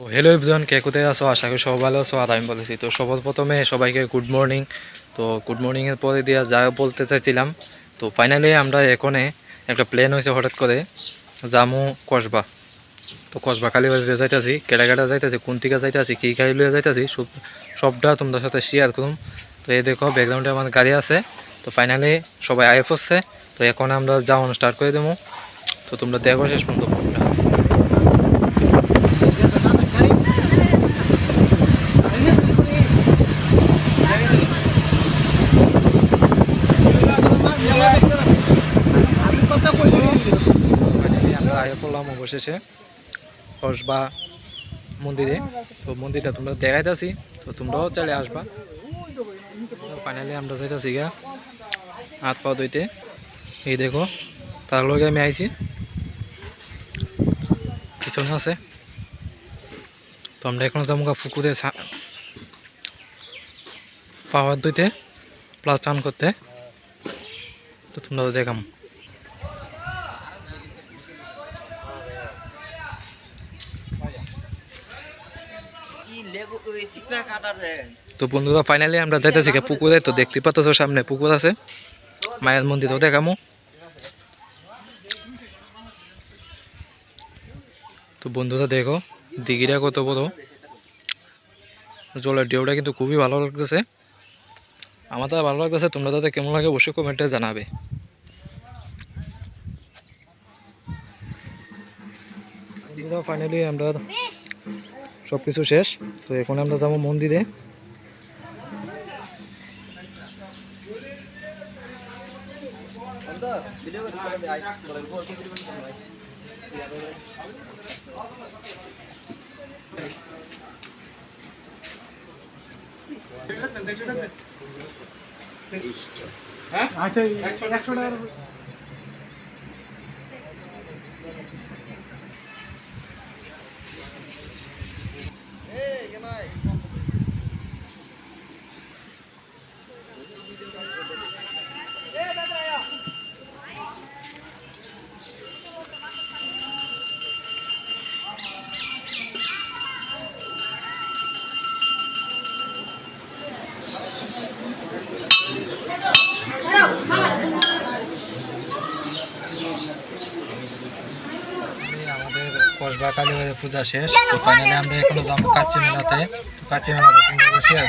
Hello এভজন কে কোথায় আছো? আশা করি সবাই ভালো আছো, আর আমি বলেছি তো সবার প্রথমে সবাইকে গুড মর্নিং তো গুড মর্নিংয়ের পরে দিয়ে যা বলতে চাইছিলাম, তো ফাইনালি আমরা এখানে একটা প্ল্যান হয়েছে হঠাৎ করে। জামু কসবা। তো কসবা কালী বাড়িতে যাইতেছি কেটা কেটা যাইতেছি, কোন থেকে যাইতেছি, কী গাড়ি লুয়ে যাইতেছি, সব, সবটা তোমাদের সাথে শেয়ার করুম। তো এই দেখো ব্যাকগ্রাউন্ডে আমার গাড়ি আছে। তো ফাইনালি সবাই আয়ে পড়ছে। তো এখন আমরা যাওয়ানো স্টার্ট করে দেবো। তো তোমরা দেখো শেষ পর্যন্ত। আমরা আগে পড়লাম অবশেষে কসবা মন্দিরে। তো মন্দিরটা তোমরা দেখাইতেছি তো তোমরাও চাইলে আসবা। ফাইনালি আমরা যাইতেছি গা হাত পা ধুইতে। এই দেখো, তার লগে আমি আইছি। পিছনে আছে। তো আমরা এখন যাব পুকুরে পাওয়ার ধুইতে প্লাস চান করতে। তো তোমরা দেখাম। তো বন্ধুরা ফাইনালি আমরা যাইতেছি পুকুরে। তো দেখতে পাচ্ছ সামনে পুকুর আছে। মায়ের মন্দিরও দেখামো। তো বন্ধুরা দেখো। দিঘিটা কত বড়? জলের ঢেউটা কিন্তু খুবই ভালো লাগতেছে। আমার তো ভালো লাগতেছে, তোমরা তাদের কেমন লাগে অবশ্যই কমেন্টে জানাবে। ফাইনালি আমরা সব কিছু শেষ, তো এখন আমরা যাব মন্দিরে। আচ্ছা একশো একশো টাকার কসবা কালী পূজা শেষ। তো আমরা এখনও যাব কাচ্চি মেলাতে কাচি কাচ্চি মেলাতে শেয়ার